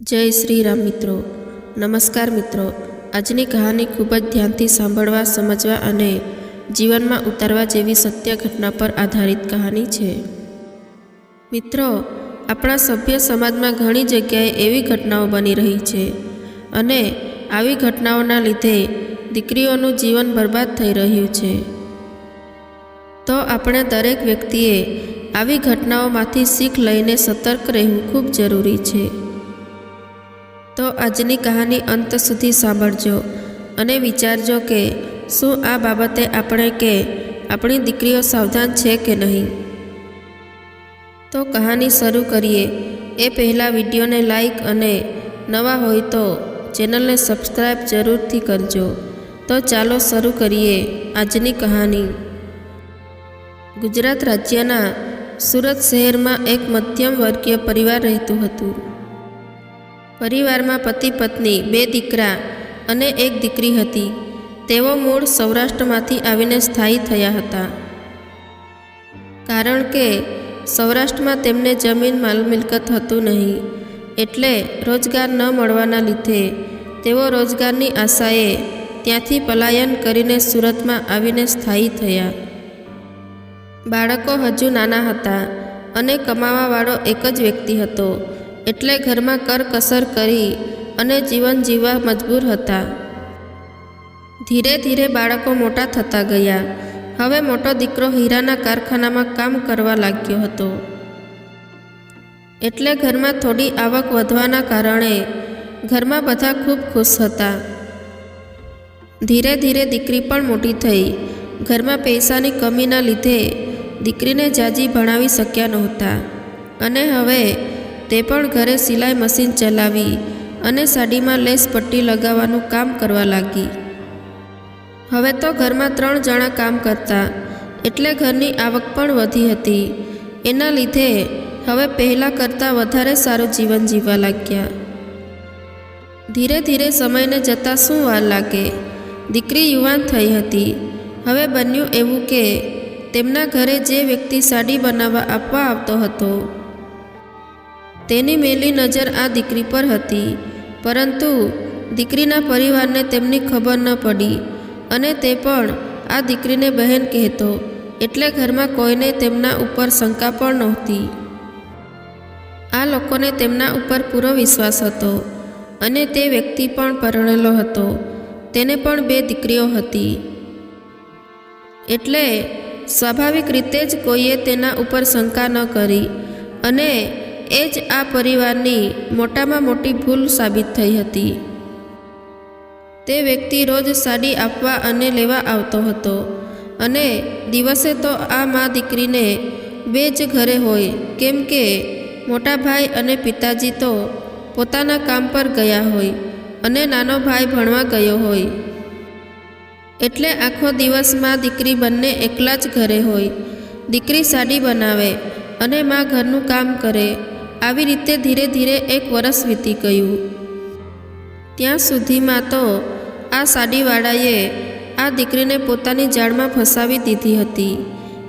જય શ્રી રામ મિત્રો. નમસ્કાર મિત્રો. આજની કહાની ખૂબ જ ધ્યાનથી સાંભળવા, સમજવા અને જીવનમાં ઉતારવા જેવી સત્ય ઘટના પર આધારિત કહાની છે. મિત્રો, આપણા સભ્ય સમાજમાં ઘણી જગ્યાએ એવી ઘટનાઓ બની રહી છે અને આવી ઘટનાઓના લીધે દીકરીઓનું જીવન બરબાદ થઈ રહ્યું છે. તો આપણે દરેક વ્યક્તિએ આવી ઘટનાઓમાંથી શીખ લઈને સતર્ક રહેવું ખૂબ જરૂરી છે. તો આજની કહાની અંત સુધી સાંભળજો અને વિચારજો કે શું આ બાબતે આપણે કે આપણી દીકરીઓ સાવધાન છે કે નહીં. તો કહાની શરૂ કરીએ. એ પહેલાં વિડીયોને લાઈક અને નવા હોય તો ચેનલને સબસ્ક્રાઈબ જરૂરથી કરજો. તો ચાલો શરૂ કરીએ આજની કહાની. ગુજરાત રાજ્યના સુરત શહેરમાં એક મધ્યમ વર્ગીય પરિવાર રહેતું હતું. પરિવારમાં પતિ પત્ની, બે દીકરા અને એક દીકરી હતી. તેઓ મૂળ સૌરાષ્ટ્રમાંથી આવીને સ્થાયી થયા હતા. કારણ કે સૌરાષ્ટ્રમાં તેમને જમીન માલ મિલકત હતું નહીં, એટલે રોજગાર ન મળવાના લીધે તેઓ રોજગારની આશાએ ત્યાંથી પલાયન કરીને સુરતમાં આવીને સ્થાયી થયા. બાળકો હજુ નાના હતા અને કમાવાવાળો એક જ વ્યક્તિ હતો. એટલે ઘરમાં કરકસર કરી અને જીવન જીવવા મજબૂર હતા. ધીરે ધીરે બાળકો મોટા થતા ગયા. હવે મોટો દીકરો હીરાના કારખાનામાં કામ કરવા લાગ્યો હતો. એટલે ઘરમાં થોડી આવક વધવાના કારણે ઘરમાં બધા ખૂબ ખુશ હતા. ધીરે ધીરે દીકરી પણ મોટી થઈ. ઘરમાં પૈસાની કમીના લીધે દીકરીને જાજી ભણાવી શક્યા નહોતા. અને હવે તે પણ ઘરે સિલાઈ મશીન ચલાવી અને સાડીમાં લેસ પટ્ટી લગાવવાનું કામ કરવા લાગી. હવે તો ઘરમાં ત્રણ જણા કામ કરતા, એટલે ઘરની આવક પણ વધી હતી. એના લીધે હવે પહેલાં કરતાં વધારે સારું જીવન જીવવા લાગ્યા. ધીરે ધીરે સમયને જતાં શું વાર લાગે? દીકરી યુવાન થઈ હતી. હવે બન્યું એવું કે, તેમના ઘરે જે વ્યક્તિ સાડી બનાવવા આપવા આવતો હતો તેની મેલી નજર આ દીકરી પર હતી. પરંતુ દીકરીના પરિવારને તેમની ખબર ન પડી અને તે પણ આ દીકરીને બહેન કહેતો, એટલે ઘરમાં કોઈને તેમના ઉપર શંકા પણ નહોતી. આ લોકોને તેમના ઉપર પૂરો વિશ્વાસ હતો અને તે વ્યક્તિ પણ પરણેલો હતો. તેને પણ બે દીકરીઓ હતી. એટલે સ્વાભાવિક રીતે જ કોઈએ તેના ઉપર શંકા ન કરી અને એ જ આ પરિવારની મોટામાં મોટી ભૂલ સાબિત થઈ હતી. તે વ્યક્તિ રોજ સાડી આપવા અને લેવા આવતો હતો અને દિવસે તો આ મા દીકરીને બે જ ઘરે હોય, કેમ કે મોટા ભાઈ અને પિતાજી તો પોતાના કામ પર ગયા હોય અને નાનો ભાઈ ભણવા ગયો હોય. એટલે આખો દિવસ મા દીકરી બંને એકલા જ ઘરે હોય. દીકરી સાડી બનાવે અને મા ઘરનું કામ કરે આવી રીતે ધીરે ધીરે એક વરસ વીતી ગયું. ત્યાં સુધીમાં તો આ સાડીવાળાએ આ દીકરીને પોતાની જાળમાં ફસાવી દીધી હતી,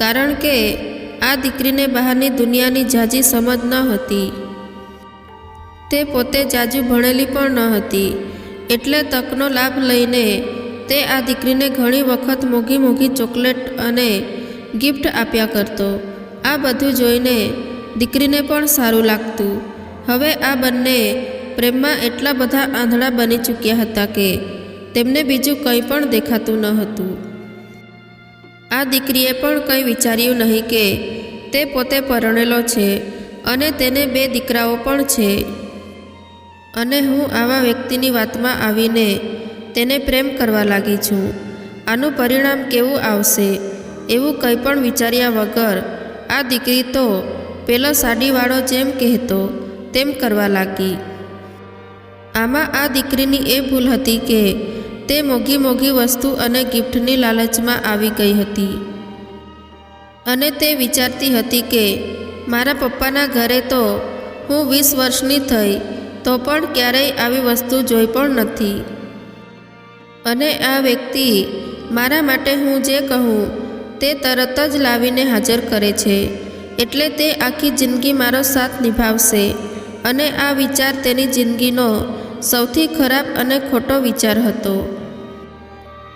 કારણ કે આ દીકરીને બહારની દુનિયાની જાજી સમજ ન હતી. તે પોતે જાજુ ભણેલી પણ ન હતી, એટલે તકનો લાભ લઈને તે આ દીકરીને ઘણી વખત મોઘી મોઘી ચોકલેટ અને ગિફ્ટ આપ્યા કરતો. આ બધું જોઈને દીકરીને પણ સારું લાગતું. હવે આ બંને પ્રેમમાં એટલા બધા આંધળા બની ચૂક્યા હતા કે તેમને બીજું કંઈ પણ દેખાતું ન હતું. આ દીકરીએ પણ કંઈ વિચાર્યું નહીં કે તે પોતે પરણેલો છે અને તેને બે દીકરાઓ પણ છે. અને હું આવા વ્યક્તિની વાતમાં આવીને તેને પ્રેમ કરવા લાગી છું. આનું પરિણામ કેવું આવશે? એવું કંઈ પણ વિચાર્યા વગર આ દીકરી તો પેલો સાડીવાળો જેમ કહેતો, તેમ કરવા લાગી. આમાં આ દીકરીની એ ભૂલ હતી કે તે મોઘી મોઘી વસ્તુ અને ગિફ્ટની લાલચમાં આવી ગઈ હતી. અને તે વિચારતી હતી કે, મારા પપ્પાના ઘરે તો હું વીસ વર્ષની થઈ, તો પણ ક્યારેય આવી વસ્તુ જોઈ પણ નથી. અને આ વ્યક્તિ મારા માટે હું જે કહું, તે તરત જ લાવીને હાજર કરે છે. એટલે તે આખી જિંદગી મારો સાથ નિભાવશે. અને આ વિચાર તેની જિંદગીનો સૌથી ખરાબ અને ખોટો વિચાર હતો.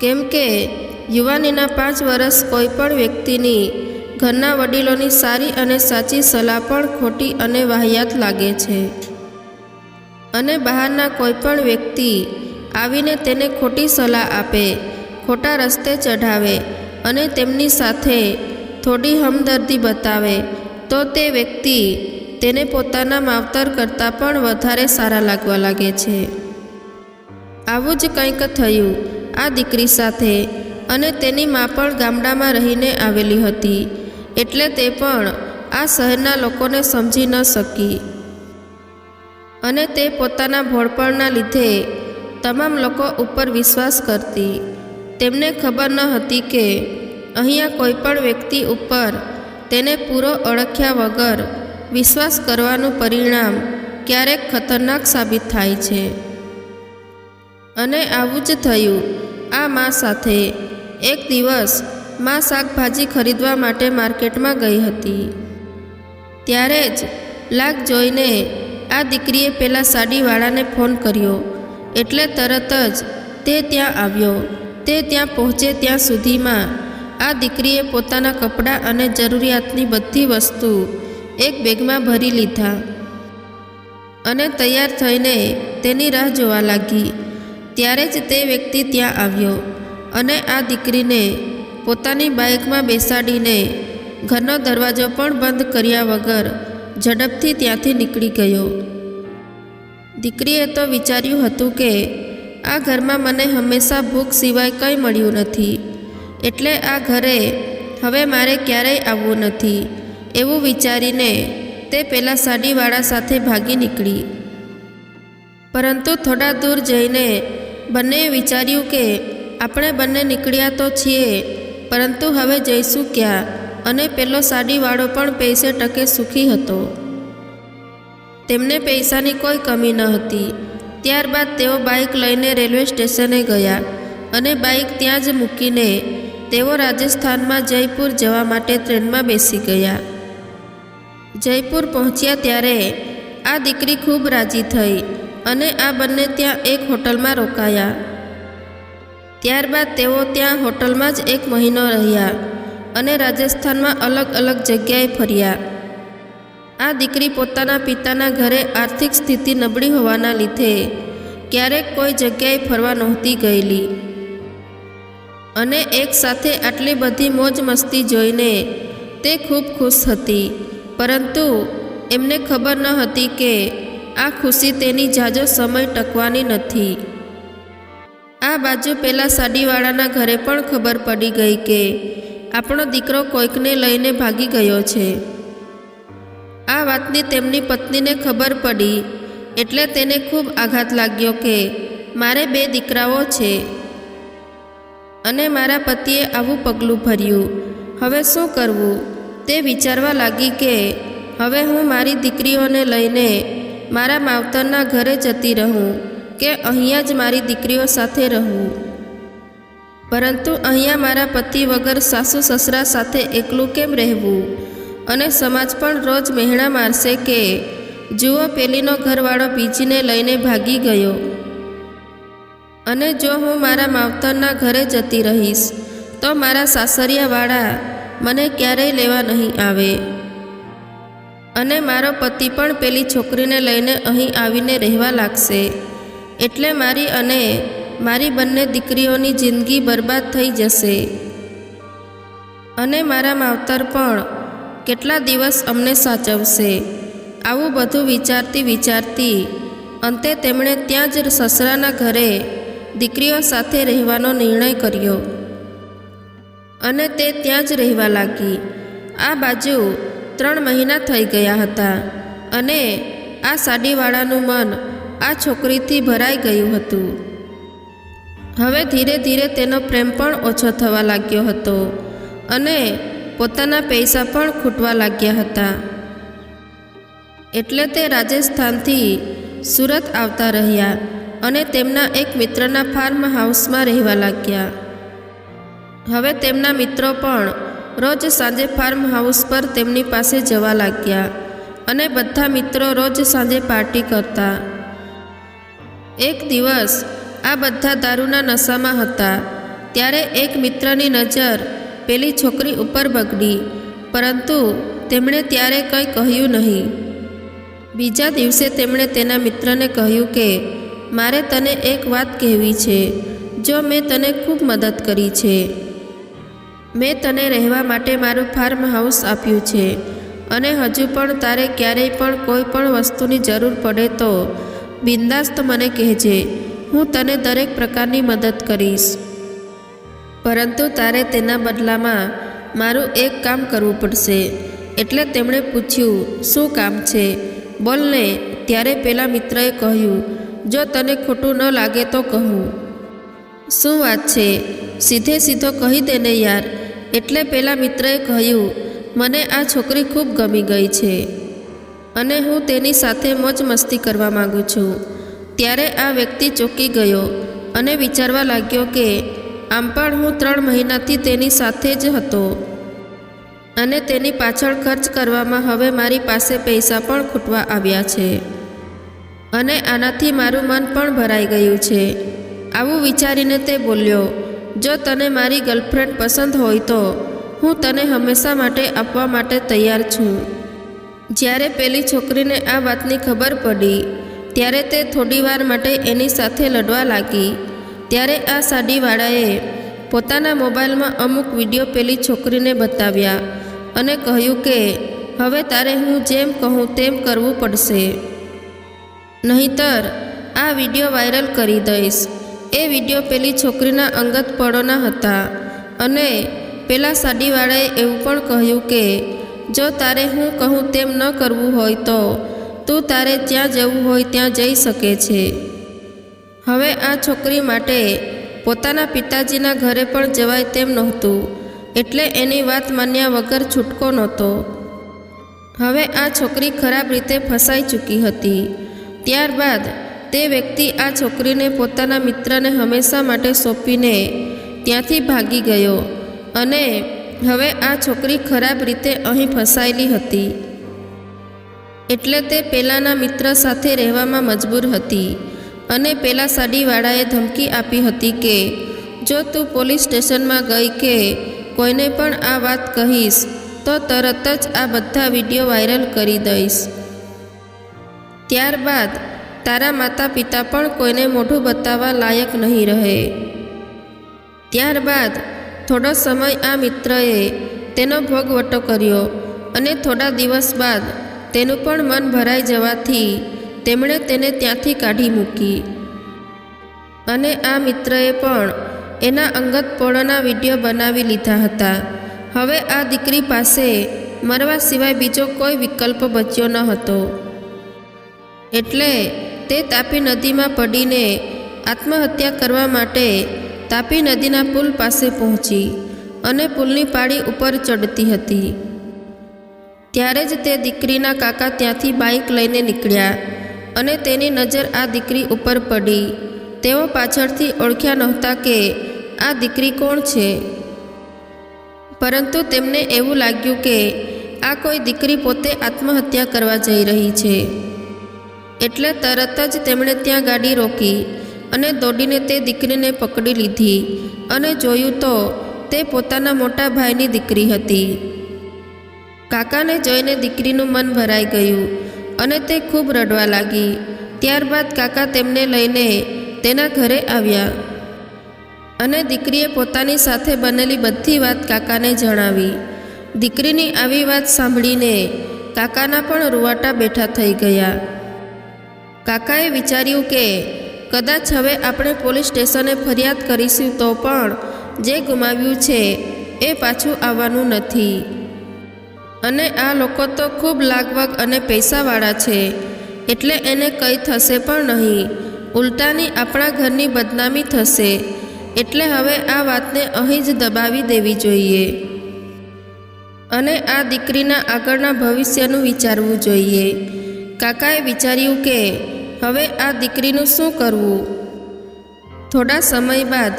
કેમ કે, યુવાનીના પાંચ વર્ષ કોઈ પણ વ્યક્તિની ઘરના વડીલોની સારી અને સાચી સલાહ પણ ખોટી અને વાહિયાત લાગે છે. અને બહારના કોઈ પણ વ્યક્તિ આવીને તેને ખોટી સલાહ આપે, ખોટા રસ્તે ચઢાવે અને તેમની સાથે થોડી હમદર્દી બતાવે, તો તે વ્યક્તિ તેને પોતાના માવતર કરતાં પણ વધારે સારા લાગવા લાગે છે. આવું જ કંઈક થયું આ દીકરી સાથે અને તેની મા પણ ગામડામાં રહીને આવેલી હતી, એટલે તે પણ આ શહેરના લોકોને સમજી ન શકી. અને તે પોતાના ભોળપણના લીધે તમામ લોકો ઉપર વિશ્વાસ કરતી. તેમને ખબર ન હતી કે અહીંયા કોઈપણ વ્યક્તિ ઉપર તેને પૂરો ઓળખ્યા વગર વિશ્વાસ કરવાનું પરિણામ ક્યારેક ખતરનાક સાબિત થાય છે. અને આવું જ થયું આ મા સાથે. એક દિવસ મા શાકભાજી ખરીદવા માટે માર્કેટમાં ગઈ હતી. ત્યારે જ લાગ જોઈને આ દીકરીએ પેલા સાડીવાળાને ફોન કર્યો. એટલે તરત જ તે ત્યાં આવ્યો. તે ત્યાં પહોંચે ત્યાં સુધીમાં આ દીકરીએ પોતાના કપડાં અને જરૂરિયાતની બધી વસ્તુ એક બેગમાં ભરી લીધા અને તૈયાર થઈને તેની રાહ જોવા લાગી. ત્યારે જ તે વ્યક્તિ ત્યાં આવ્યો અને આ દીકરીને પોતાની બાઇકમાં બેસાડીને ઘરનો દરવાજો પણ બંધ કર્યા વગર ઝડપથી ત્યાંથી નીકળી ગયો. દીકરીએ તો વિચાર્યું હતું કે આ ઘરમાં મને હંમેશા ભૂખ સિવાય કંઈ મળ્યું નથી. એટલે આ ઘરે, હવે મારે ક્યારેય આવવું નથી. એવું વિચારીને તે પેલા સાડીવાળા સાથે ભાગી નીકળી. પરંતુ થોડા દૂર જઈને બંનેએ વિચાર્યું કે આપણે બંને નીકળ્યા તો છીએ, પરંતુ હવે જઈશું ક્યાં? અને પેલો સાડીવાળો પણ પૈસે ટકે સુખી હતો. તેમને પૈસાની કોઈ કમી ન હતી. ત્યારબાદ તેઓ બાઇક લઈને રેલવે સ્ટેશને ગયા અને બાઇક ત્યાં જ મૂકીને તેઓ રાજસ્થાનમાં જયપુર જવા માટે ટ્રેનમાં બેસી ગયા. જયપુર પહોંચ્યા ત્યારે આ દીકરી ખૂબ રાજી થઈ અને આ બંને ત્યાં એક હોટલમાં રોકાયા. ત્યારબાદ તેઓ ત્યાં હોટલમાં જ એક મહિનો રહ્યા અને રાજસ્થાનમાં અલગ અલગ જગ્યાએ ફર્યા. આ દીકરી પોતાના પિતાના ઘરે આર્થિક સ્થિતિ નબળી હોવાના લીધે ક્યારેક કોઈ જગ્યાએ ફરવા નહોતી ગયેલી. અને એકસાથે આટલી બધી મોજ મસ્તી જોઈને તે ખૂબ ખુશ હતી. પરંતુ એમને ખબર ન હતી કે આ ખુશી તેની જાજો સમય ટકવાની નથી. આ બાજુ પેલા સાડીવાળાના ઘરે પણ ખબર પડી ગઈ કે આપણો દીકરો કોઈકને લઈને ભાગી ગયો છે. આ વાતની તેમની પત્નીને ખબર પડી એટલે તેને ખૂબ આઘાત લાગ્યો કે મારે બે દીકરાઓ છે. અને મારા પતિએ આવું પગલું ભર્યું. હવે શું કરવું? તે વિચારવા લાગી કે, હવે હું મારી દીકરીઓને લઈને મારા માવતરના ઘરે જતી રહું કે અહીંયા જ મારી દીકરીઓ સાથે રહું? પરંતુ અહીંયા મારા પતિ વગર સાસુ સસરા સાથે એકલું કેમ રહેવું? અને સમાજ પણ રોજ મહેણા મારશે કે, જુઓ પેલીનો ઘરવાળો બીજીને લઈને ભાગી ગયો. અને જો હું મારા માવતરના ઘરે જતી રહીશ, તો મારા સાસરિયાવાળા મને ક્યારેય લેવા નહીં આવે. અને મારો પતિ પણ પેલી છોકરીને લઈને અહીં આવીને રહેવા લાગશે. એટલે મારી અને મારી બંને દીકરીઓની જિંદગી બરબાદ થઈ જશે. અને મારા માવતર પણ કેટલા દિવસ અમને સાચવશે? આવું બધું વિચારતી વિચારતી અંતે તેમણે ત્યાં જ સસરાના ઘરે દીકરીઓ સાથે રહેવાનો નિર્ણય કર્યો અને તે ત્યાં જ રહેવા લાગી. આ બાજુ ત્રણ મહિના થઈ ગયા હતા અને આ સાડીવાળાનું મન આ છોકરીથી ભરાઈ ગયું હતું. હવે ધીરે ધીરે તેનો પ્રેમ પણ ઓછો થવા લાગ્યો હતો અને પોતાના પૈસા પણ ખૂટવા લાગ્યા હતા. એટલે તે રાજસ્થાનથી સુરત આવતા રહ્યા અને તેમના એક મિત્રના ફાર્મ હાઉસમાં રહેવા લાગ્યા. હવે તેમના મિત્રો પણ રોજ સાંજે ફાર્મ હાઉસ પર તેમની પાસે જવા લાગ્યા અને બધા મિત્રો રોજ સાંજે પાર્ટી કરતા. એક દિવસ આ બધા દારૂના નશામાં હતા. ત્યારે એક મિત્રની નજર પેલી છોકરી ઉપર બગડી, પરંતુ તેમણે ત્યારે કંઈ કહ્યું નહીં. બીજા દિવસે તેમણે તેના મિત્રને કહ્યું કે મારે તને એક વાત કહેવી છે, જો મેં તને ખૂબ મદદ કરી છે. મેં તને રહેવા માટે મારું ફાર્મ હાઉસ આપ્યું છે, અને હજુ પણ તારે ક્યારેય પણ કોઈ પણ વસ્તુની જરૂર પડે તો બિંદાસ્ત મને કહેજે, હું તને દરેક પ્રકારની મદદ કરીશ. પરંતુ તારે તેના બદલામાં મારું એક કામ કરવું પડશે. એટલે તેમણે પૂછ્યું, શું કામ છે? બોલને, ત્યારે પેલા મિત્રએ કહ્યું જો તને ખોટું ન લાગે તો કહું. શું વાત છે? સીધે સીધો કહી દે ને યાર. એટલે પેલા મિત્રએ કહ્યું, મને આ છોકરી ખૂબ ગમી ગઈ છે અને હું તેની સાથે મોજ મસ્તી કરવા માગું છું. ત્યારે આ વ્યક્તિ ચોંકી ગયો અને વિચારવા લાગ્યો કે, આમ પણ હું ત્રણ મહિનાથી તેની સાથે જ હતો અને તેની પાછળ ખર્ચ કરવામાં હવે મારી પાસે પૈસા પણ ખૂટવા આવ્યા છે. અને આનાથી મારું મન પણ ભરાઈ ગયું છે. આવું વિચારીને તે બોલ્યો, જો તને મારી ગર્લફ્રેન્ડ પસંદ હોય તો હું તને હંમેશા માટે આપવા માટે તૈયાર છું. જ્યારે પેલી છોકરીને આ વાતની ખબર પડી, ત્યારે તે થોડીવાર માટે એની સાથે લડવા લાગી. ત્યારે આ સાડીવાળાએ પોતાના મોબાઈલમાં અમુક વીડિયો પેલી છોકરીને બતાવ્યા અને કહ્યું કે, હવે તારે હું જેમ કહું તેમ કરવું પડશે. નહીતર આ વીડિયો વાયરલ કરી દઈશ. એ વીડિયો પેલી છોકરીના અંગત પળોના હતા. અને પેલા સાડીવાળાએ એવું પણ કહ્યું કે, જો તારે હું કહું તેમ ન કરવું હોય તો, તું તારે જ્યાં જવું હોય ત્યાં જઈ શકે છે. હવે આ છોકરી માટે પોતાના પિતાજીના ઘરે પણ જવાય તેમ નહોતું, એટલે એની વાત માન્યા વગર છૂટકો નહોતો. હવે આ છોકરી ખરાબ રીતે ફસાઈ ચૂકી હતી. ત્યારબાદ તે વ્યક્તિ આ છોકરીને પોતાના મિત્રને હંમેશા માટે સોંપીને ત્યાંથી ભાગી ગયો અને હવે આ છોકરી ખરાબ રીતે અહીં ફસાયેલી હતી. એટલે તે પેલાના મિત્ર સાથે રહેવામાં મજબૂર હતી અને પેલા સાડીવાળાએ ધમકી આપી હતી કે, જો તું પોલીસ સ્ટેશનમાં ગઈ કે કોઈને પણ આ વાત કહીશ, તો તરત જ આ બધા વીડિયો વાયરલ કરી દઈશ. ત્યારબાદ તારા માતા પિતા પણ કોઈને મોઢું બતાવવા લાયક નહીં રહે. ત્યારબાદ થોડો સમય આ મિત્રએ તેનો ભોગવટો કર્યો અને થોડા દિવસ બાદ તેનું પણ મન ભરાઈ જવાથી તેમણે તેને ત્યાંથી કાઢી મૂકી. અને આ મિત્રએ પણ એના અંગત પોળાના વીડિયો બનાવી લીધા હતા. હવે આ દીકરી પાસે મરવા સિવાય બીજો કોઈ વિકલ્પ બચ્યો ન હતો. એટલે તે તાપી નદીમાં પડીને આત્મહત્યા કરવા માટે તાપી નદીના પુલ પાસે પહોંચી અને પુલની પાળી ઉપર ચડતી હતી. ત્યારે જ તે દીકરીના કાકા ત્યાંથી બાઇક લઈને નીકળ્યા અને તેની નજર આ દીકરી ઉપર પડી. તેઓ પાછળથી ઓળખ્યા નહોતા કે આ દીકરી કોણ છે. પરંતુ તેમને એવું લાગ્યું કે આ કોઈ દીકરી પોતે આત્મહત્યા કરવા જઈ રહી છે. એટલે તરત જ તેમણે ત્યાં ગાડી રોકી અને દોડીને તે દીકરીને પકડી લીધી અને જોયું તો તે પોતાના મોટા ભાઈની દીકરી હતી. કાકાને જોઈને દીકરીનું મન ભરાઈ ગયું અને તે ખૂબ રડવા લાગી. ત્યારબાદ કાકા તેમને લઈને તેના ઘરે આવ્યા અને દીકરીએ પોતાની સાથે બનેલી બધી વાત કાકાને જણાવી. દીકરીની આવી વાત સાંભળીને કાકાના પણ રૂવાટા બેઠા થઈ ગયા. કાકાએ વિચાર્યું કે, કદાચ હવે આપણે પોલીસ સ્ટેશને ફરિયાદ કરીશું તો પણ જે ગુમાવ્યું છે, એ પાછું આવવાનું નથી. અને આ લોકો તો ખૂબ લાગવગ અને પૈસાવાળા છે, એટલે એને કંઈ થશે પણ નહીં. ઉલટાની આપણા ઘરની બદનામી થશે, એટલે હવે આ વાતને અહીં જ દબાવી દેવી જોઈએ. અને આ દીકરીના આગળના ભવિષ્યનું વિચારવું જોઈએ. કાકાએ વિચાર્યું કે હવે આ દીકરીનું શું કરવું? થોડા સમય બાદ,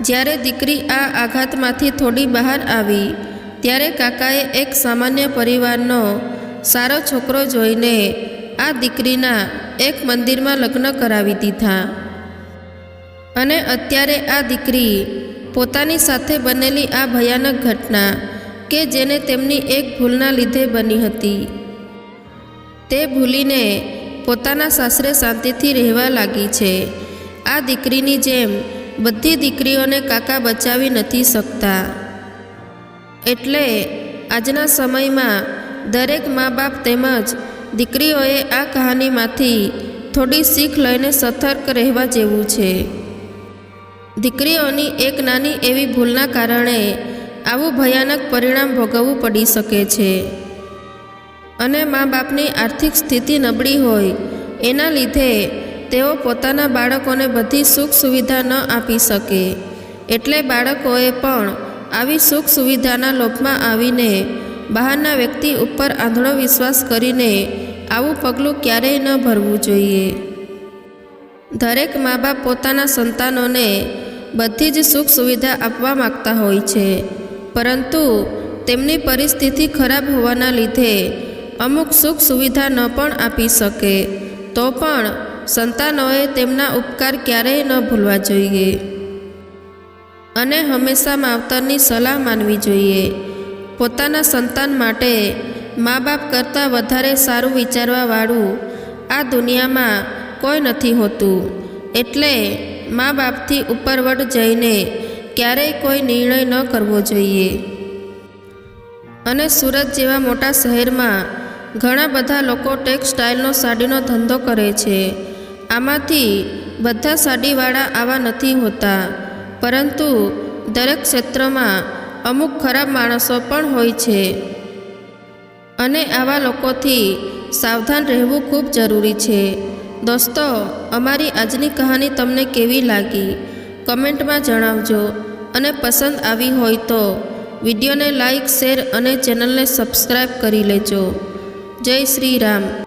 જ્યારે દીકરી આ આઘાતમાંથી થોડી બહાર આવી, ત્યારે કાકાએ એક સામાન્ય પરિવારનો સારો છોકરો જોઈને આ દીકરીના એક મંદિરમાં લગ્ન કરાવી દીધા. અને અત્યારે આ દીકરી પોતાની સાથે બનેલી આ ભયાનક ઘટના કે જેને તેમની એક ભૂલના લીધે બની હતી. તે ભૂલીને પોતાના સાસરે શાંતિથી રહેવા લાગી છે. આ દીકરીની જેમ બધી દીકરીઓને કાકા બચાવી નથી શકતા. એટલે આજના સમયમાં દરેક મા બાપ તેમજ દીકરીઓએ આ કહાનીમાંથી થોડી શીખ લઈને સતર્ક રહેવા જેવું છે. દીકરીઓની એક નાની એવી ભૂલના કારણે આવું ભયાનક પરિણામ ભોગવવું પડી શકે છે. અને મા બાપની આર્થિક સ્થિતિ નબળી હોય, એના લીધે તેઓ પોતાના બાળકોને બધી સુખ સુવિધા ન આપી શકે. એટલે બાળકોએ પણ આવી સુખ સુવિધાના લોભમાં આવીને બહારના વ્યક્તિ ઉપર આંધળો વિશ્વાસ કરીને આવું પગલું ક્યારેય ન ભરવું જોઈએ. દરેક મા બાપ પોતાના સંતાનોને બધી જ સુખ સુવિધા આપવા માગતા હોય છે, પરંતુ તેમની પરિસ્થિતિ ખરાબ હોવાના લીધે અમુક સુખ સુવિધા ન પણ આપી શકે. તો પણ સંતાનોએ તેમના ઉપકાર ક્યારેય ન ભૂલવા જોઈએ. અને હંમેશા માવતરની સલાહ માનવી જોઈએ. પોતાના સંતાન માટે મા બાપ કરતાં વધારે સારું વિચારવાવાળું આ દુનિયામાં કોઈ નથી હોતું. એટલે મા બાપથી ઉપરવટ જઈને ક્યારેય કોઈ નિર્ણય ન કરવો જોઈએ. અને સુરત જેવા મોટા શહેરમાં ઘણા બધા લોકો ટેક્સટાઇલનો સાડીનો ધંધો કરે છે. આમાંથી બધા સાડીવાળા આવા નથી હોતા. પરંતુ દરેક ક્ષેત્રમાં અમુક ખરાબ માણસો પણ હોય છે. અને આવા લોકોથી સાવધાન રહેવું ખૂબ જરૂરી છે. દોસ્તો, અમારી આજની કહાની તમને કેવી લાગી? કમેન્ટમાં જણાવજો. અને પસંદ આવી હોય તો વિડીયોને લાઈક, શેર અને ચેનલને સબસ્ક્રાઈબ કરી લેજો. જય શ્રી રામ